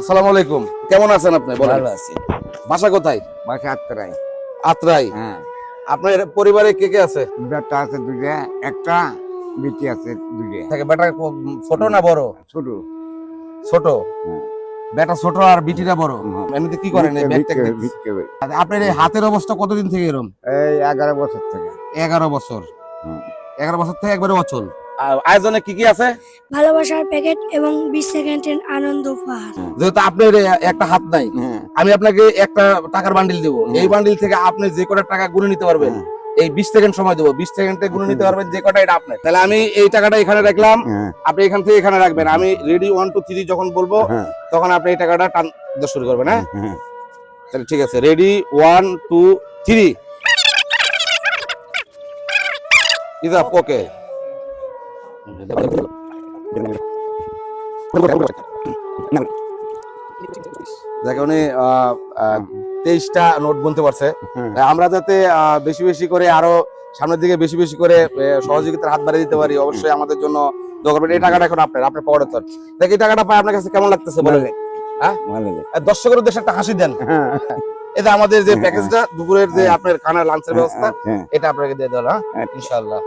আসসালামু আলাইকুম। কেমন আছেন আপনি? ভালো আছি। বাসা কোথায়? বাসা আত্মরাই আত্রাই? হ্যাঁ। আপনার পরিবারে কে কে আছে? বেটা আছে দুটা একটা বেটি আছে দুটা থাকে বেটা ছোট না বড়? ছোট। ছোট? বেটা ছোট আর বিটিটা বড়? এমনিতে কি করেন এই ব্যাগ। আচ্ছা, আপনার এই হাতের অবস্থা কতদিন থেকে এরম? এই এগারো বছর থেকে। এগারো বছর। এগারো বছর থেকে একবারে অচল? আয়োজনে কি কি আছে? ভালোবাসার প্যাকেট এবং বিশ সেকেন্ডের আনন্দ উপহার। যেহেতু আপনার একটা হাত নাই আমি আপনাকে একটা টাকার বান্ডিল দেবো। এই বান্ডিল থেকে আপনি যে কটা টাকা গুনে নিতে পারবেন এই বিশ সেকেন্ড সময় দেবো। বিশ সেকেন্ডে গুনে নিতে পারবেন যে কটা এটা আপনার। তাহলে আমি এই টাকাটা এখানে রাখলাম। হ্যাঁ। আপনি এখান থেকে এখানে রাখবেন। আমি রেডি ওয়ান টু থ্রি যখন বলব হ্যাঁ। তখন আপনি এই টাকাটা টান দিতে শুরু করবেন হ্যাঁ? তাহলে ঠিক আছে ready one two three is up okay তেইশটা নোট গুনতে পারছে। হ্যাঁ। আমরা যাতে বেশি বেশি করে আরও সামনের দিকে বেশি বেশি করে সহযোগিতার হাত বাড়িয়ে দিতে পারি অবশ্যই আমাদের জন্য দোয়া করবেন। এই টাকাটা এখন আপনার আপনার পকেটে তোর দেখ এই টাকাটা পাই আপনার কাছে কেমন লাগতেছে বলেন। হ্যাঁ? দর্শকের উদ্দেশ্যে একটা হাসি দেন। হ্যাঁ। এটা আমাদের যে প্যাকেজটা দুপুরের যে আপনার খানা লাঞ্চের ব্যবস্থা হ্যাঁ। এটা আপনাকে দিয়ে দিলাম হ্যাঁ হ্যাঁ। ইনশাআল্লাহ।